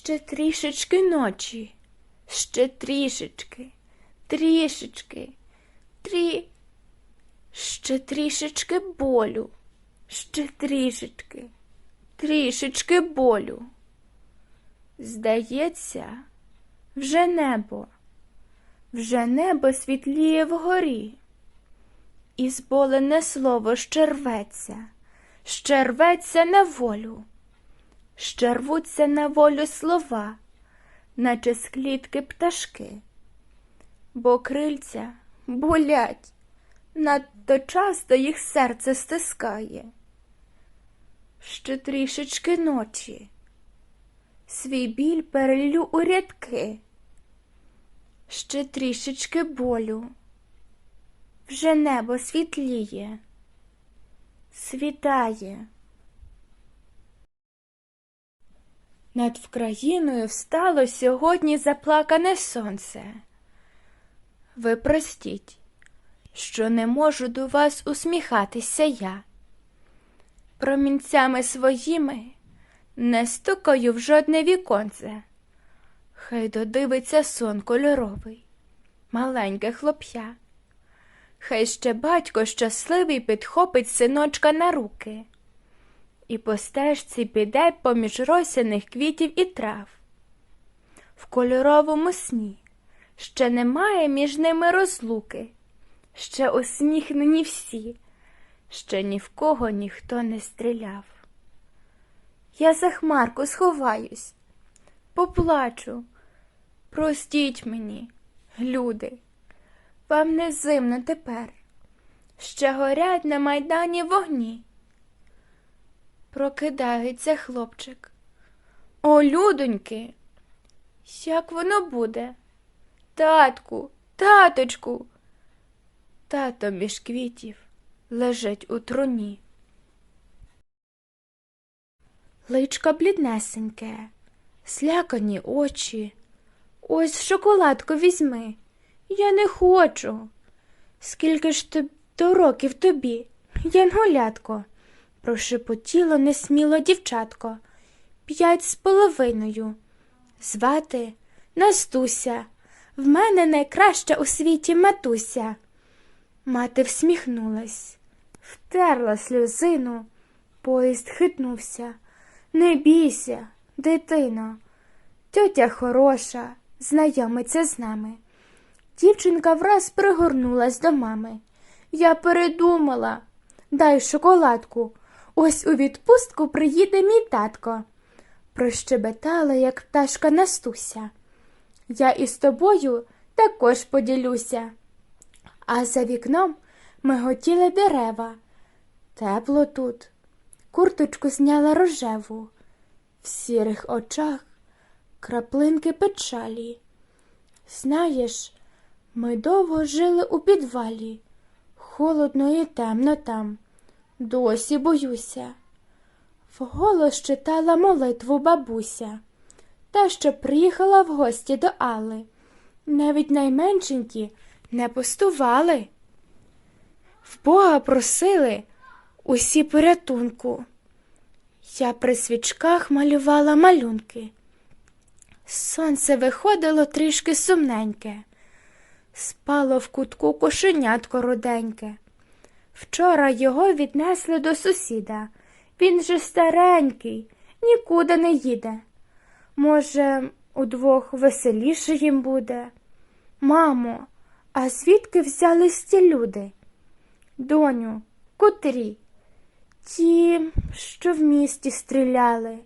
Ще трішечки ночі, ще трішечки, трішечки, трі. Ще трішечки болю, ще трішечки, трішечки болю. Здається, вже небо, вже небо світліє вгорі. І зболене слово ще рветься, ще рветься на волю, ще рвуться на волю слова, наче з клітки пташки, бо крильця болять, надто часто їх серце стискає. Ще трішечки ночі, свій біль перелю у рядки, ще трішечки болю вже небо світліє, світає. Над Вкраїною встало сьогодні заплакане сонце. Ви простіть, що не можу до вас усміхатися я. Промінцями своїми не стукаю в жодне віконце. Хай додивиться сон кольоровий, маленьке хлоп'я. Хай ще батько щасливий підхопить синочка на руки і по стежці піде поміж росяних квітів і трав. В кольоровому сні ще немає між ними розлуки, ще усміхнені всі, ще ні в кого ніхто не стріляв. Я за хмарку сховаюсь, поплачу, простіть мені, люди. Вам не зимно тепер. Ще горять на майдані вогні. Прокидається хлопчик. О, людоньки, як воно буде? Татку, таточку. Тато між квітів лежить у труні. Личко бліднесеньке, слякані очі. Ось шоколадку візьми. Я не хочу. Скільки ж то років тобі, Янголятко, прошепотіло несміло дівчатко. П'ять з половиною. Звати Настуся. В мене найкраща у світі матуся. Мати всміхнулась, втерла сльозину. Поїзд хитнувся. Не бійся, дитино. Тьотя хороша, знайомиться з нами. Дівчинка враз пригорнулась до мами. Я передумала. Дай шоколадку. Ось у відпустку приїде мій татко. Прощебетала, як пташка Настуся. Я із тобою також поділюся. А за вікном миготіли дерева. Тепло тут. Курточку зняла рожеву. В сірих очах краплинки печалі. Знаєш, ми довго жили у підвалі, холодно і темно там, досі боюся. Вголос читала молитву бабуся, та, що приїхала в гості до Алли. Навіть найменшенькі не пустували. В Бога просили усі порятунку. Я при свічках малювала малюнки. Сонце виходило трішки сумненьке. Спало в кутку кошенятко руденьке. Вчора його віднесли до сусіда. Він же старенький, нікуди не їде. Може, удвох веселіше їм буде. Мамо, а звідки взялись ті люди? Доню, котрі? Ті, що в місті стріляли.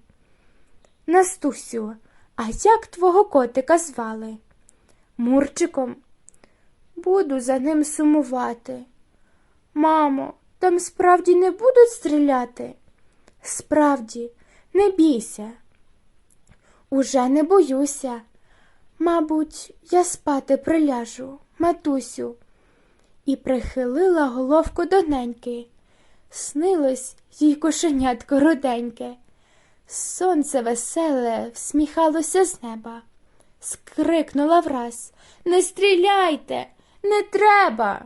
Настусю, а як твого котика звали? Мурчиком. Буду за ним сумувати. Мамо, там справді не будуть стріляти? Справді, не бійся. Уже не боюся. Мабуть, я спати приляжу, матусю, і прихилила головку до неньки. Снилось їй кошенятко руденьке. Сонце веселе всміхалося з неба. Скрикнула враз Не стріляйте, не треба.